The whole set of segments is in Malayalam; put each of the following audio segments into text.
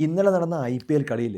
ഇന്നലെ നടന്ന ഐ പി എൽ കളിയിൽ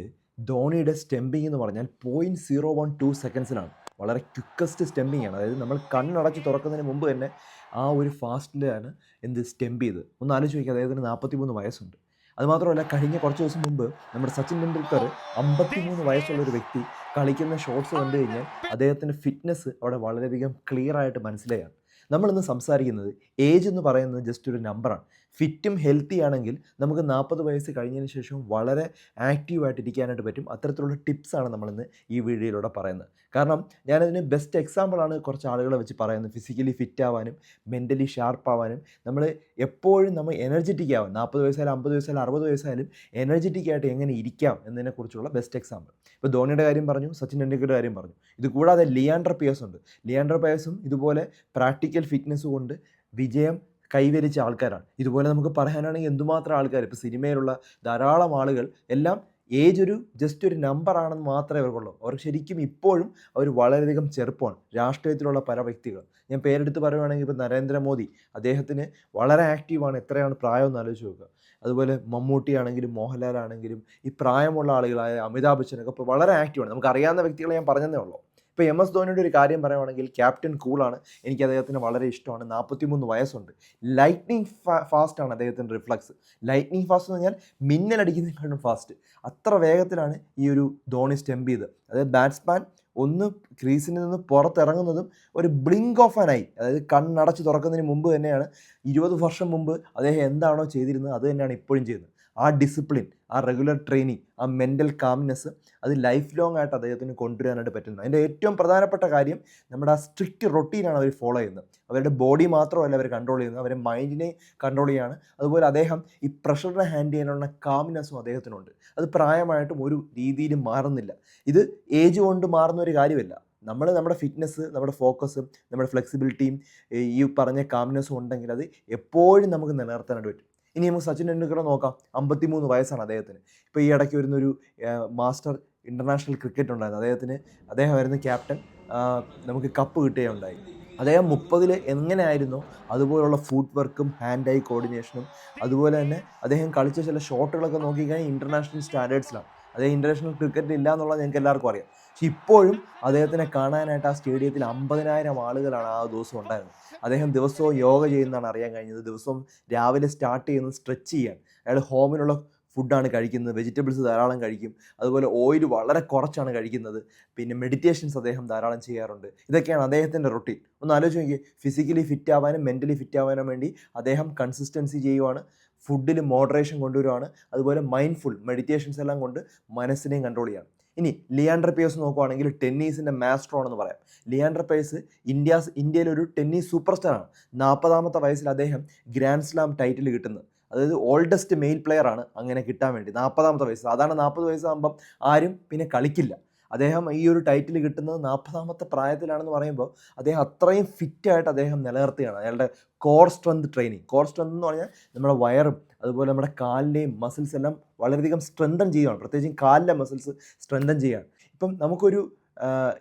ധോണിയുടെ സ്റ്റെമ്പിംഗ് എന്ന് പറഞ്ഞാൽ പോയിന്റ് സീറോ വൺ ടു സെക്കൻഡ്സിലാണ് വളരെ ക്വിക്കസ്റ്റ് സ്റ്റെമ്പിംഗ് ആണ്. അതായത് നമ്മൾ കണ്ണടച്ച് തുറക്കുന്നതിന് മുമ്പ് തന്നെ ആ ഒരു ഫാസ്റ്റിലാണ് എന്ത് സ്റ്റെമ്പ് ചെയ്ത്. ഒന്ന് ആലോചിച്ച് നോക്കിയാൽ അദ്ദേഹത്തിന് നാൽപ്പത്തി മൂന്ന് വയസ്സുണ്ട് അതുമാത്രമല്ല കഴിഞ്ഞ കുറച്ച് ദിവസം മുമ്പ് നമ്മുടെ സച്ചിൻ ടെണ്ടുൽക്കർ അമ്പത്തിമൂന്ന് വയസ്സുള്ള ഒരു വ്യക്തി കളിക്കുന്ന ഷോട്ട്സ് കണ്ടു കഴിഞ്ഞാൽ അദ്ദേഹത്തിന്റെ ഫിറ്റ്നസ് അവിടെ വളരെയധികം ക്ലിയർ ആയിട്ട് മനസ്സിലായാണ് നമ്മളിന്ന് സംസാരിക്കുന്നത് ഏജ് എന്ന് പറയുന്നത് ജസ്റ്റ് ഒരു നമ്പറാണ് ഫിറ്റും ഹെൽത്തി ആണെങ്കിൽ നമുക്ക് നാൽപ്പത് വയസ്സ് കഴിഞ്ഞതിന് ശേഷം വളരെ ആക്റ്റീവായിട്ട് ഇരിക്കാനായിട്ട് പറ്റും. അത്തരത്തിലുള്ള ടിപ്സാണ് നമ്മളിന്ന് ഈ വീഡിയോയിലൂടെ പറയുന്നത്. കാരണം ഞാനതിന് ബെസ്റ്റ് എക്സാമ്പിളാണ് കുറച്ച് ആളുകളെ വെച്ച് പറയുന്നത്. ഫിസിക്കലി ഫിറ്റ് ആവാനും മെന്റലി ഷാർപ്പ് ആവാനും. നമ്മൾ എപ്പോഴും നമ്മൾ എനർജറ്റിക് ആവാൻ നാൽപ്പത് വയസ്സായാലും അമ്പത് വയസ്സായാലും അറുപത് വയസ്സായാലും എനർജറ്റിക് ആയിട്ട് എങ്ങനെ ഇരിക്കാം എന്നതിനെക്കുറിച്ചുള്ള ബെസ്റ്റ് എക്സാമ്പിൾ ഇപ്പോൾ ധോണിയുടെ കാര്യം പറഞ്ഞു സച്ചിൻ ടെണ്ടുൽക്കറുടെ കാര്യം പറഞ്ഞു. ഇത് കൂടാതെ ലിയാൻഡർ പിയേഴ്സ് ഉണ്ട്. ലിയാൻഡർ പിയേഴ്സും ഇതുപോലെ പ്രാക്ടിക്കൽ ഫിറ്റ്നസ് കൊണ്ട് വിജയം കൈവരിച്ച ആൾക്കാരാണ്. ഇതുപോലെ നമുക്ക് പറയാനാണെങ്കിൽ എന്തുമാത്രം ആൾക്കാർ ഇപ്പോൾ സിനിമയിലുള്ള ധാരാളം ആളുകൾ എല്ലാം ഏജ് ഒരു ജസ്റ്റ് ഒരു നമ്പറാണെന്ന് മാത്രമേ അവർക്കുള്ളൂ അവർ ശരിക്കും ഇപ്പോഴും അവർ വളരെയധികം ചെറുപ്പമാണ്. രാഷ്ട്രീയത്തിലുള്ള പല വ്യക്തികൾ ഞാൻ പേരെടുത്ത് പറയുവാണെങ്കിൽ ഇപ്പോൾ നരേന്ദ്രമോദി അദ്ദേഹത്തിന് വളരെ ആക്റ്റീവാണ് എത്രയാണ് പ്രായം എന്ന് ആലോചിച്ച് നോക്കുക. അതുപോലെ മമ്മൂട്ടി ആണെങ്കിലും മോഹൻലാൽ ആണെങ്കിലും ഈ പ്രായമുള്ള ആളുകളായ അമിതാഭ് ബച്ചനൊക്കെ ഇപ്പോൾ വളരെ ആക്റ്റീവാണ് നമുക്ക് അറിയാവുന്ന വ്യക്തികളെ ഞാൻ പറഞ്ഞതേ ഉള്ളൂ. ഇപ്പോൾ എം എസ് ധോണിയുടെ ഒരു കാര്യം പറയുവാണെങ്കിൽ ക്യാപ്റ്റൻ കൂളാണ് എനിക്ക് അദ്ദേഹത്തിന് വളരെ ഇഷ്ടമാണ്. നാൽപ്പത്തിമൂന്ന് വയസ്സുണ്ട്. ലൈറ്റ്നിങ് ഫാസ്റ്റ് ആണ് അദ്ദേഹത്തിന്റെ റിഫ്ലക്സ് ലൈറ്റ്നിങ് ഫാസ്റ്റ് എന്ന് പറഞ്ഞാൽ മിന്നലടിക്കുന്നതിനെക്കാളും ഫാസ്റ്റ് അത്ര വേഗത്തിലാണ് ഈ ഒരു ധോണി സ്റ്റെമ്പ് ചെയ്ത് അതായത് ബാറ്റ്സ്മാൻ ഒന്ന് ക്രീസിൽ നിന്ന് പുറത്തിറങ്ങുന്നതും ഒരു ബ്ലിങ്ക് ഓഫ് ആൻ ഐ അതായത് കണ്ണടച്ച് തുറക്കുന്നതിന് മുമ്പ് തന്നെയാണ്. ഇരുപത് വർഷം മുമ്പ് അദ്ദേഹം എന്താണോ ചെയ്തിരുന്നത് അത് തന്നെയാണ് ഇപ്പോഴും ചെയ്യുന്നത്. ആ ഡിസിപ്ലിൻ ആ റെഗുലർ ട്രെയിനിങ് ആ മെന്റൽ കാംനെസ് അത് ലൈഫ് ലോങ് ആയിട്ട് അദ്ദേഹത്തിന് കൊണ്ടുവരാനായിട്ട് പറ്റുന്നു അതിന്റെ ഏറ്റവും പ്രധാനപ്പെട്ട കാര്യം നമ്മുടെ ആ സ്ട്രിക്റ്റ് റൊട്ടീനാണ് അവർ ഫോളോ ചെയ്യുന്നത്. അവരുടെ ബോഡി മാത്രമല്ല അവർ കൺട്രോൾ ചെയ്യുന്നത്. അവരുടെ മൈൻഡിനെ കൺട്രോൾ ചെയ്യാണ്. അതുപോലെ അദ്ദേഹം ഈ പ്രഷറിനെ ഹാൻഡിൽ ചെയ്യാനുള്ള കാംനെസ്സും അദ്ദേഹത്തിനുണ്ട്. അത് പ്രായമായിട്ടും ഒരു രീതിയിലും മാറുന്നില്ല. ഇത് ഏജ് കൊണ്ട് മാറുന്ന ഒരു കാര്യമല്ല. നമ്മൾ നമ്മുടെ ഫിറ്റ്നസ് നമ്മുടെ ഫോക്കസും നമ്മുടെ ഫ്ലെക്സിബിലിറ്റിയും ഈ പറഞ്ഞ കാംനെസ്സും ഉണ്ടെങ്കിൽ അത് എപ്പോഴും നമുക്ക് നിലനിർത്താനായിട്ട് പറ്റും. ഇനി നമുക്ക് സച്ചിൻ ടെണ്ടുൽക്കറെ നോക്കാം. അമ്പത്തിമൂന്ന് വയസ്സാണ് അദ്ദേഹത്തിന്. ഇപ്പോൾ ഈ ഇടയ്ക്ക് വരുന്നൊരു മാസ്റ്റർ ഇന്റർനാഷണൽ ക്രിക്കറ്റ് ഉണ്ടായിരുന്നു. അദ്ദേഹത്തിന് അദ്ദേഹമായിരുന്നു ക്യാപ്റ്റൻ. നമുക്ക് കപ്പ് കിട്ടുകയുണ്ടായി. അദ്ദേഹം മുപ്പതിൽ എങ്ങനെയായിരുന്നു? അതുപോലുള്ള ഫുഡ് വർക്കും ഹാൻഡ് ഐ കോർഡിനേഷനും അതുപോലെ തന്നെ അദ്ദേഹം കളിച്ച ചില ഷോട്ടുകളൊക്കെ നോക്കിക്കഴിഞ്ഞാൽ ഇന്റർനാഷണൽ സ്റ്റാൻഡേർഡ്സിലാണ് അദ്ദേഹം ഇന്റർനാഷണൽ ക്രിക്കറ്റിൽ ഇല്ല എന്നുള്ളത് ഞങ്ങൾക്ക് എല്ലാവർക്കും അറിയാം. പക്ഷെ ഇപ്പോഴും അദ്ദേഹത്തിനെ കാണാനായിട്ട് ആ സ്റ്റേഡിയത്തിൽ അമ്പതിനായിരം ആളുകളാണ് ആ ദിവസം ഉണ്ടായിരുന്നത്. അദ്ദേഹം ദിവസവും യോഗ ചെയ്യുന്നതാണ് അറിയാൻ കഴിഞ്ഞത്. ദിവസവും രാവിലെ സ്റ്റാർട്ട് ചെയ്യുന്നത് സ്ട്രെച്ച് ചെയ്യാൻ. അയാൾ ഹോമിനുള്ള ഫുഡാണ് കഴിക്കുന്നത് വെജിറ്റബിൾസ് ധാരാളം കഴിക്കും. അതുപോലെ ഓയിൽ വളരെ കുറച്ചാണ് കഴിക്കുന്നത്. പിന്നെ മെഡിറ്റേഷൻസ് അദ്ദേഹം ധാരാളം ചെയ്യാറുണ്ട്. ഇതൊക്കെയാണ് അദ്ദേഹത്തിന്റെ റൊട്ടീൻ ഒന്ന് ആലോചിച്ച് നോക്കി ഫിസിക്കലി ഫിറ്റ് ആവാനും മെന്റലി ഫിറ്റ് ആവാനും വേണ്ടി അദ്ദേഹം കൺസിസ്റ്റൻസി ചെയ്യുവാണ് ഫുഡിൽ മോഡറേഷൻ കൊണ്ടുവരുവാണ് അതുപോലെ മൈൻഡ്ഫുൾ മെഡിറ്റേഷൻസ് എല്ലാം കൊണ്ട് മനസ്സിനെയും കൺട്രോൾ ചെയ്യാണ് ഇനി ലിയാൻഡർ പേസ് നോക്കുവാണെങ്കിൽ ടെന്നീസിന്റെ മാസ്റ്റർ ആണെന്ന് പറയാം. ലിയാൻഡർ പേസ് ഇന്ത്യാസ് ഇന്ത്യയിലൊരു ടെന്നീസ് സൂപ്പർ സ്റ്റാറാണ് നാൽപ്പതാമത്തെ വയസ്സിൽ അദ്ദേഹം ഗ്രാൻഡ് സ്ലാം ടൈറ്റിൽ കിട്ടുന്നത് അതായത് ഓൾഡസ്റ്റ് മെയിൽ പ്ലെയർ ആണ് അങ്ങനെ കിട്ടാൻ വേണ്ടി. നാൽപ്പതാമത്തെ വയസ്സ്. അതാണ് നാൽപ്പത് വയസ്സാകുമ്പം ആരും പിന്നെ കളിക്കില്ല. അദ്ദേഹം ഈ ഒരു ടൈറ്റിൽ കിട്ടുന്നത് നാൽപ്പതാമത്തെ പ്രായത്തിലാണെന്ന് പറയുമ്പോൾ അദ്ദേഹം അത്രയും ഫിറ്റായിട്ട് അദ്ദേഹം നിലനിർത്തുകയാണ്. അയാളുടെ core strength training core strength എന്ന് പറഞ്ഞാൽ നമ്മുടെ വയറും അതുപോലെ നമ്മുടെ കാലിലെയും മസിൽസ് എല്ലാം വളരെയധികം സ്ട്രെങ്തൻ ചെയ്യുകയാണ്. പ്രത്യേകിച്ചും കാലിലെ മസിൽസ് സ്ട്രെങ്തൻ ചെയ്യുകയാണ്. ഇപ്പം നമുക്കൊരു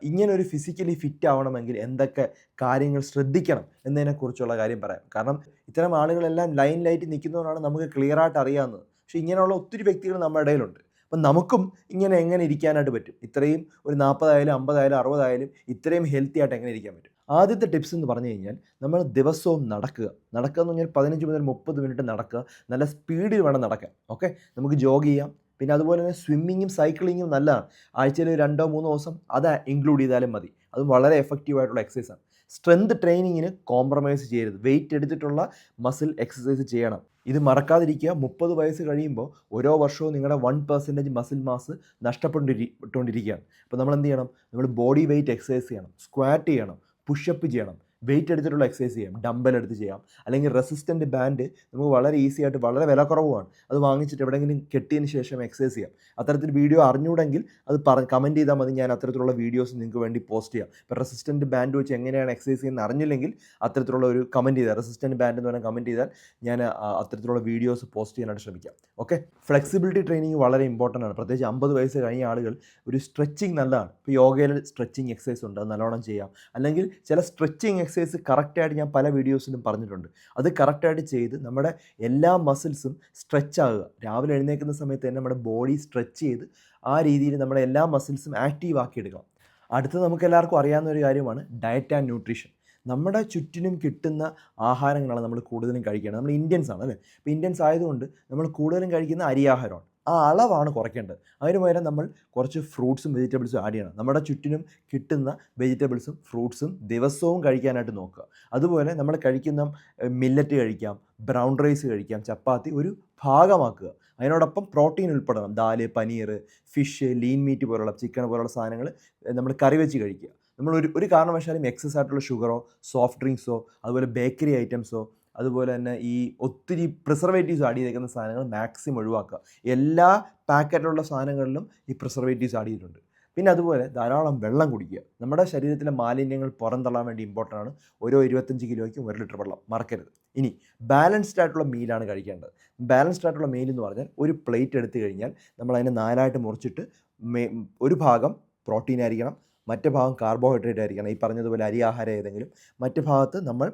ഇങ്ങനെ ഒരു ഫിസിക്കലി ഫിറ്റ് ആവണമെങ്കിൽ എന്തൊക്കെ കാര്യങ്ങൾ ശ്രദ്ധിക്കണം എന്നതിനെക്കുറിച്ചുള്ള കാര്യം പറയാം. കാരണം ഇത്തരം ആളുകളെല്ലാം ലൈൻ ലൈറ്റ് നിൽക്കുന്നവരാണ് നമുക്ക് ക്ലിയർ ആയിട്ട് അറിയാവുന്നത്. പക്ഷേ ഇങ്ങനെയുള്ള ഒത്തിരി വ്യക്തികൾ നമ്മുടെ ഇടയിലുണ്ട്. അപ്പം നമുക്കും ഇങ്ങനെ എങ്ങനെ ഇരിക്കാനായിട്ട് പറ്റും? ഇത്രയും ഒരു നാൽപ്പതായാലും അമ്പതായാലും അറുപതായാലും ഇത്രയും ഹെൽത്തി ആയിട്ട് എങ്ങനെ ഇരിക്കാൻ പറ്റും? ആദ്യത്തെ ടിപ്സ് എന്ന് പറഞ്ഞു കഴിഞ്ഞാൽ നമ്മൾ ദിവസവും നടക്കുക. നടക്കുക എന്ന് പറഞ്ഞാൽ പതിനഞ്ച് മുതൽ മുപ്പത് മിനിറ്റ് നടക്കുക. നല്ല സ്പീഡിൽ വേണം നടക്കാൻ. ഓക്കെ നമുക്ക് ജോഗ് ചെയ്യാം. പിന്നെ അതുപോലെ തന്നെ സ്വിമ്മിങ്ങും സൈക്ലിങ്ങും നല്ലതാണ്. ആഴ്ചയിൽ രണ്ടോ മൂന്നോ ദിവസം അത് ഇൻക്ലൂഡ് ചെയ്താലും മതി. അത് വളരെ എഫക്റ്റീവ് ആയിട്ടുള്ള എക്സസൈസാണ് സ്ട്രെങ്ത് ട്രെയിനിങ്ങിന് കോംപ്രമൈസ് ചെയ്യരുത്. വെയിറ്റ് എടുത്തിട്ടുള്ള മസിൽ എക്സസൈസ് ചെയ്യണം. ഇത് മറക്കാതിരിക്കുക. മുപ്പത് വയസ്സ് കഴിയുമ്പോൾ ഓരോ വർഷവും നിങ്ങളുടെ വൺ പെർസെന്റേജ് മസിൽ മാസ് നഷ്ടപ്പെട്ടുകൊണ്ടിരിക്കുകയാണ് അപ്പോൾ നമ്മൾ എന്ത് ചെയ്യണം? നമ്മൾ ബോഡി വെയിറ്റ് എക്സസൈസ് ചെയ്യണം. സ്ക്വാറ്റ് ചെയ്യണം. പുഷപ്പ് ചെയ്യണം. വെയിറ്റ് എടുത്തിട്ടുള്ള എക്സസൈസ് ചെയ്യാം. ഡമ്പൽ എടുത്ത് ചെയ്യാം. അല്ലെങ്കിൽ റെസിസ്റ്റന്റ് ബാൻഡ് നമുക്ക് വളരെ ഈസി ആയിട്ട് വളരെ വില കുറവുമാണ്. അത് വാങ്ങിച്ചിട്ട് എവിടെയെങ്കിലും കെട്ടിയതിന് ശേഷം എക്സസൈസ് ചെയ്യാം. അത്തരത്തിൽ വീഡിയോ അറിഞ്ഞൂടെങ്കിൽ അത് പറ കമന്റ് ചെയ്താൽ മതി. ഞാൻ അത്തരത്തിലുള്ള വീഡിയോസ് നിങ്ങൾക്ക് വേണ്ടി പോസ്റ്റ് ചെയ്യാം. ഇപ്പോൾ റെസിസ്റ്റന്റ് ബാൻഡ് വെച്ച് എങ്ങനെയാണ് എക്സസൈസ് ചെയ്യുന്നത് അറിഞ്ഞില്ലെങ്കിൽ അത്തരത്തിലുള്ള ഒരു കമന്റ് ചെയ്താൽ റെസിസ്റ്റന്റ് ബാൻഡ് എന്ന് പറഞ്ഞാൽ കമന്റ് ചെയ്താൽ ഞാൻ അത്തരത്തിലുള്ള വീഡിയോസ് പോസ്റ്റ് ചെയ്യാനായിട്ട് ശ്രമിക്കാം. ഓക്കെ ഫ്ലെക്സിബിലിറ്റി ട്രെയിനിങ് വളരെ ഇമ്പോർട്ടന്റ് ആണ്. പ്രത്യേകിച്ച് അമ്പത് വയസ്സ് കഴിഞ്ഞ ആളുകൾ ഒരു സ്ട്രെച്ചിങ് നല്ലതാണ്. ഇപ്പോൾ യോഗയിൽ സ്ട്രെച്ചിങ് എക്സസൈസ് ഉണ്ട്. അത് നല്ലോണം ചെയ്യാം. അല്ലെങ്കിൽ ചില സ്ട്രെച്ചിങ് എക്സസൈസ് എക്സസൈസ് കറക്റ്റായിട്ട് ഞാൻ പല വീഡിയോസിലും പറഞ്ഞിട്ടുണ്ട്. അത് കറക്റ്റായിട്ട് ചെയ്ത് നമ്മുടെ എല്ലാ മസിൽസും സ്ട്രെച്ച് ആകുക രാവിലെ എഴുന്നേൽക്കുന്ന സമയത്ത് തന്നെ നമ്മുടെ ബോഡി സ്ട്രെച്ച് ചെയ്ത് ആ രീതിയിൽ നമ്മുടെ എല്ലാ മസിൽസും ആക്റ്റീവ് ആക്കി എടുക്കണം. അടുത്തത് നമുക്ക് എല്ലാവർക്കും അറിയാവുന്ന ഒരു കാര്യമാണ് ഡയറ്റ് ആൻഡ് ന്യൂട്രീഷൻ നമ്മുടെ ചുറ്റിനും കിട്ടുന്ന ആഹാരങ്ങളാണ് നമ്മൾ കൂടുതലും കഴിക്കേണ്ടത്. നമ്മൾ ഇന്ത്യൻസ് ആണ് അല്ലേ? അപ്പോൾ ഇന്ത്യൻസ് ആയതുകൊണ്ട് നമ്മൾ കൂടുതലും കഴിക്കുന്ന അരിയാഹാരമാണ് ആ അളവാണ് കുറയ്ക്കേണ്ടത്. അതിന് പകരം നമ്മൾ കുറച്ച് ഫ്രൂട്ട്സും വെജിറ്റബിൾസും ആഡ് ചെയ്യണം. നമ്മുടെ ചുറ്റിനും കിട്ടുന്ന വെജിറ്റബിൾസും ഫ്രൂട്ട്സും ദിവസവും കഴിക്കാനായിട്ട് നോക്കുക. അതുപോലെ നമ്മൾ കഴിക്കുന്ന മില്ലറ്റ് കഴിക്കാം ബ്രൗൺ റൈസ് കഴിക്കാം ചപ്പാത്തി ഒരു ഭാഗമാക്കുക. അതിനോടൊപ്പം പ്രോട്ടീൻ ഉൾപ്പെടണം. ദാൽ പനീർ ഫിഷ് ലീൻ മീറ്റ് പോലുള്ള ചിക്കൻ പോലുള്ള സാധനങ്ങൾ നമ്മൾ കറി വെച്ച് കഴിക്കുക. നമ്മൾ ഒരു ഒരു കാരണവശാലും എക്സസ് ആയിട്ടുള്ള ഷുഗറോ സോഫ്റ്റ് ഡ്രിങ്ക്സോ അതുപോലെ ബേക്കറി ഐറ്റംസോ അതുപോലെ തന്നെ ഈ ഒത്തിരി പ്രിസർവേറ്റീവ്സ് ആഡ് ചെയ്തേക്കുന്ന സാധനങ്ങൾ മാക്സിമം ഒഴിവാക്കുക. എല്ലാ പാക്കറ്റിലുള്ള സാധനങ്ങളിലും ഈ പ്രിസർവേറ്റീവ്സ് ആഡ് ചെയ്തിട്ടുണ്ട്. പിന്നെ അതുപോലെ ധാരാളം വെള്ളം കുടിക്കുക. നമ്മുടെ ശരീരത്തിലെ മാലിന്യങ്ങൾ പുറന്തള്ളാൻ വേണ്ടി ഇമ്പോർട്ടന്റ് ആണ് ഓരോ ഇരുപത്തഞ്ച് കിലോയ്ക്കും ഒരു ലിറ്റർ വെള്ളം. മറക്കരുത്. ഇനി ബാലൻസ്ഡ് ആയിട്ടുള്ള മീലാണ് കഴിക്കേണ്ടത്. ബാലൻസ്ഡ് ആയിട്ടുള്ള മീൽ എന്ന് പറഞ്ഞാൽ ഒരു പ്ലേറ്റ് എടുത്തു കഴിഞ്ഞാൽ നമ്മൾ അതിനെ നാലായിട്ട് മുറിച്ചിട്ട് ഒരു ഭാഗം പ്രോട്ടീൻ ആയിരിക്കണം. മറ്റു ഭാഗം കാർബോഹൈഡ്രേറ്റ് ആയിരിക്കണം. ഈ പറഞ്ഞതുപോലെ അരി ആഹാരം ഏതെങ്കിലും. മറ്റു ഭാഗത്ത് നമ്മൾ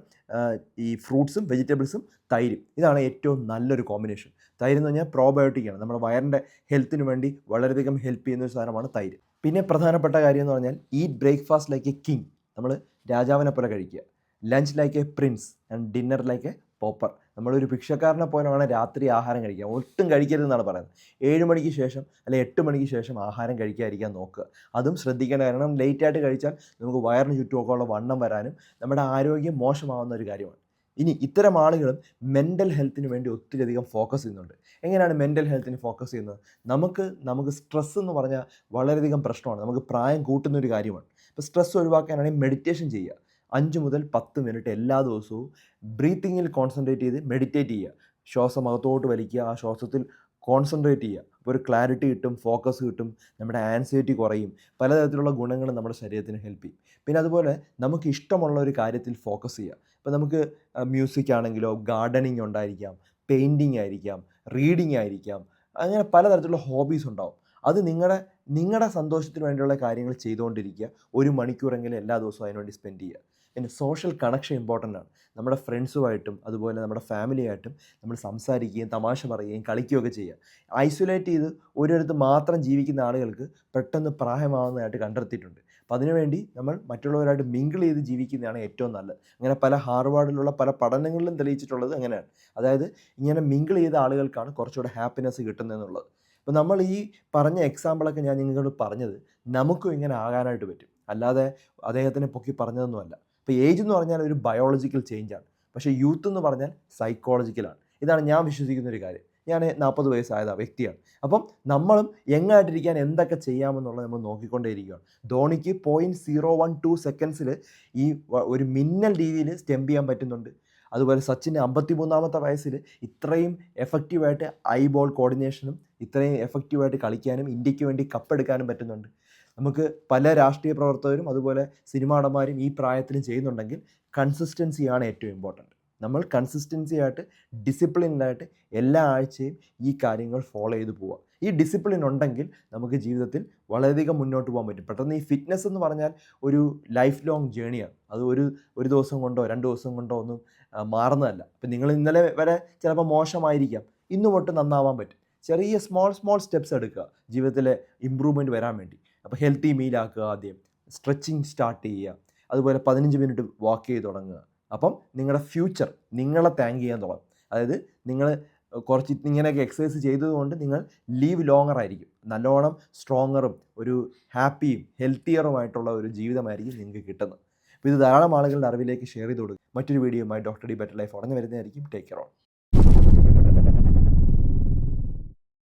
ഈ ഫ്രൂട്ട്സും വെജിറ്റബിൾസും തൈരും. ഇതാണ് ഏറ്റവും നല്ലൊരു കോമ്പിനേഷൻ തൈര് എന്ന് പറഞ്ഞാൽ പ്രോബയോട്ടിക്കാണ് നമ്മുടെ വയറിന്റെ ഹെൽത്തിന് വേണ്ടി വളരെയധികം ഹെൽപ്പ് ചെയ്യുന്ന ഒരു സാധനമാണ് തൈര്. പിന്നെ പ്രധാനപ്പെട്ട കാര്യം എന്ന് പറഞ്ഞാൽ eat breakfast like a king നമ്മൾ രാജാവിനെ പോലെ കഴിക്കുക. Lunch like a prince and dinner like a pauper നമ്മളൊരു ഭിക്ഷക്കാരനെ പോലെ വേണം രാത്രി ആഹാരം കഴിക്കുക ഒട്ടും കഴിക്കരുതെന്നാണ് പറയുന്നത്. ഏഴ് മണിക്ക് ശേഷം അല്ലെ എട്ട് മണിക്ക് ശേഷം ആഹാരം കഴിക്കാതിരിക്കാൻ നോക്കുക. അതും ശ്രദ്ധിക്കേണ്ട കാരണം ലേറ്റായിട്ട് കഴിച്ചാൽ നമുക്ക് വയറിന് ചുറ്റുമൊക്കെ ഉള്ള വണ്ണം വരാനും നമ്മുടെ ആരോഗ്യം മോശമാവുന്ന ഒരു കാര്യമാണ്. ഇനി ഇത്തരം ആളുകളും മെന്റൽ ഹെൽത്തിന് വേണ്ടി ഒത്തിരി അധികം ഫോക്കസ് ചെയ്യുന്നുണ്ട്. എങ്ങനെയാണ് മെന്റൽ ഹെൽത്തിന് ഫോക്കസ് ചെയ്യുന്നത്? നമുക്ക് നമുക്ക് സ്ട്രെസ് എന്ന് പറഞ്ഞാൽ വളരെയധികം പ്രശ്നമാണ്. നമുക്ക് പ്രായം കൂട്ടുന്ന ഒരു കാര്യമാണ്. ഇപ്പോൾ സ്ട്രെസ് ഒഴിവാക്കാനാണെങ്കിൽ മെഡിറ്റേഷൻ ചെയ്യുക. അഞ്ച് മുതൽ പത്ത് മിനിറ്റ് എല്ലാ ദിവസവും ബ്രീത്തിങ്ങിൽ കോൺസെൻട്രേറ്റ് ചെയ്ത് മെഡിറ്റേറ്റ് ചെയ്യുക. ശ്വാസം അകത്തോട്ട് വലിക്കുക. ആ ശ്വാസത്തിൽ കോൺസെൻട്രേറ്റ് ചെയ്യുക. അപ്പോൾ ഒരു ക്ലാരിറ്റി കിട്ടും ഫോക്കസ് കിട്ടും നമ്മുടെ ആൻസൈറ്റി കുറയും. പലതരത്തിലുള്ള ഗുണങ്ങൾ നമ്മുടെ ശരീരത്തിന് ഹെൽപ്പ് ചെയ്യും. പിന്നെ അതുപോലെ നമുക്ക് ഇഷ്ടമുള്ള ഒരു കാര്യത്തിൽ ഫോക്കസ് ചെയ്യുക. ഇപ്പോൾ നമുക്ക് മ്യൂസിക് ആണെങ്കിലോ ഗാർഡനിങ് ഉണ്ടായിരിക്കാം പെയിന്റിങ് ആയിരിക്കാം റീഡിങ് ആയിരിക്കാം അങ്ങനെ പലതരത്തിലുള്ള ഹോബീസ് ഉണ്ടാവും. അത് നിങ്ങളുടെ നിങ്ങളുടെ സന്തോഷത്തിന് വേണ്ടിയുള്ള കാര്യങ്ങൾ ചെയ്തുകൊണ്ടിരിക്കുക. ഒരു മണിക്കൂറെങ്കിലും എല്ലാ ദിവസവും അതിനുവേണ്ടി സ്പെൻഡ് ചെയ്യുക. പിന്നെ സോഷ്യൽ കണക്ഷൻ ഇമ്പോർട്ടന്റ് ആണ്. നമ്മുടെ ഫ്രണ്ട്സുമായിട്ടും അതുപോലെ നമ്മുടെ ഫാമിലിയായിട്ടും നമ്മൾ സംസാരിക്കുകയും തമാശ പറയുകയും കളിക്കുകയൊക്കെ ചെയ്യുക. ഐസൊലേറ്റ് ചെയ്ത് ഒരിടത്ത് മാത്രം ജീവിക്കുന്ന ആളുകൾക്ക് പെട്ടെന്ന് പ്രായമാവുന്നതായിട്ട് കണ്ടെത്തിയിട്ടുണ്ട്. അപ്പോൾ അതിനുവേണ്ടി നമ്മൾ മറ്റുള്ളവരായിട്ട് മിങ്കിൾ ചെയ്ത് ജീവിക്കുന്നതാണ് ഏറ്റവും നല്ലത്. അങ്ങനെ പല ഹാർവാർഡിലുള്ള പല പഠനങ്ങളിലും തെളിയിച്ചിട്ടുള്ളത് അങ്ങനെയാണ്. അതായത് ഇങ്ങനെ മിങ്കിൾ ചെയ്ത ആളുകൾക്കാണ് കുറച്ചുകൂടെ ഹാപ്പിനെസ് കിട്ടുന്നതെന്നുള്ളത്. അപ്പോൾ നമ്മൾ ഈ പറഞ്ഞ എക്സാമ്പിളൊക്കെ ഞാൻ നിങ്ങളോട് പറഞ്ഞത് നമുക്കും ഇങ്ങനെ ആകാനായിട്ട് പറ്റും. അല്ലാതെ അദ്ദേഹത്തിനെ പൊക്കി പറഞ്ഞതൊന്നുമല്ല. ഇപ്പോൾ ഏജ് എന്ന് പറഞ്ഞാൽ ഒരു ബയോളജിക്കൽ ചേഞ്ചാണ് പക്ഷേ യൂത്ത് എന്ന് പറഞ്ഞാൽ സൈക്കോളജിക്കലാണ് ഇതാണ് ഞാൻ വിശ്വസിക്കുന്ന ഒരു കാര്യം. ഞാൻ നാൽപ്പത് വയസ്സായത് വ്യക്തിയാണ്. അപ്പം നമ്മളും യങ്ങായിട്ടിരിക്കാൻ എന്തൊക്കെ ചെയ്യാമെന്നുള്ളത് നമ്മൾ നോക്കിക്കൊണ്ടേയിരിക്കുകയാണ്. ധോണിക്ക് പോയിന്റ് സീറോ വൺ ടു സെക്കൻഡ്സിൽ ഈ ഒരു മിന്നൽ രീതിയിൽ സ്റ്റെമ്പ് ചെയ്യാൻ പറ്റുന്നുണ്ട്. അതുപോലെ സച്ചിന്റെ അമ്പത്തിമൂന്നാമത്തെ വയസ്സിൽ ഇത്രയും എഫക്റ്റീവായിട്ട് ഐ ബോൾ കോർഡിനേഷനും ഇത്രയും എഫക്റ്റീവായിട്ട് കളിക്കാനും ഇന്ത്യയ്ക്ക് വേണ്ടി കപ്പെടുക്കാനും പറ്റുന്നുണ്ട്. നമുക്ക് പല രാഷ്ട്രീയ പ്രവർത്തകരും അതുപോലെ സിനിമാടന്മാരും ഈ പ്രായത്തിലും ചെയ്യുന്നുണ്ടെങ്കിൽ കൺസിസ്റ്റൻസിയാണ് ഏറ്റവും ഇമ്പോർട്ടന്റ് നമ്മൾ കൺസിസ്റ്റൻസി ആയിട്ട് ഡിസിപ്ലിൻഡായിട്ട് എല്ലാ ആഴ്ചയും ഈ കാര്യങ്ങൾ ഫോളോ ചെയ്ത് പോവുക. ഈ ഡിസിപ്ലിൻ ഉണ്ടെങ്കിൽ നമുക്ക് ജീവിതത്തിൽ വളരെയധികം മുന്നോട്ട് പോകാൻ പറ്റും. പെട്ടെന്ന് ഈ ഫിറ്റ്നസ് എന്ന് പറഞ്ഞാൽ ഒരു ലൈഫ് ലോങ് ജേണിയാണ് അത് ഒരു ഒരു ദിവസം കൊണ്ടോ രണ്ട് ദിവസം കൊണ്ടോ ഒന്നും മാറുന്നതല്ല. അപ്പം നിങ്ങൾ ഇന്നലെ വരെ ചിലപ്പോൾ മോശമായിരിക്കാം. ഇന്ന് തൊട്ട് നന്നാവാൻ പറ്റും. ചെറിയ സ്മോൾ സ്മോൾ സ്റ്റെപ്സ് എടുക്കുക. ജീവിതത്തിലെ ഇമ്പ്രൂവ്മെന്റ് വരാൻ വേണ്ടി. അപ്പോൾ ഹെൽത്തി മീലാക്കുക ആദ്യം. സ്ട്രെച്ചിങ് സ്റ്റാർട്ട് ചെയ്യുക. അതുപോലെ പതിനഞ്ച് മിനിറ്റ് വാക്ക് ചെയ്ത് തുടങ്ങുക. അപ്പം നിങ്ങളുടെ ഫ്യൂച്ചർ നിങ്ങളെ താങ്ക് ചെയ്യാൻ തുടങ്ങും. അതായത് നിങ്ങൾ കുറച്ച് ഇങ്ങനെയൊക്കെ എക്സസൈസ് ചെയ്തതുകൊണ്ട് നിങ്ങൾ ലീവ് ലോങ്ങർ ആയിരിക്കും. നല്ലോണം സ്ട്രോങ്ങറും ഒരു ഹാപ്പിയും ഹെൽത്തിയറുമായിട്ടുള്ള ഒരു ജീവിതമായിരിക്കും നിങ്ങൾക്ക് കിട്ടുന്നത്. അപ്പോൾ ഇത് ധാരാളം ആളുകളുടെ അറിവിലേക്ക് ഷെയർ ചെയ്ത് കൊടുക്കുക. മറ്റൊരു വീഡിയോയുമായി ഡോക്ടർ ഡി ബെറ്റർ ലൈഫ് ഉടനെ വരുന്നതായിരിക്കും. Take care on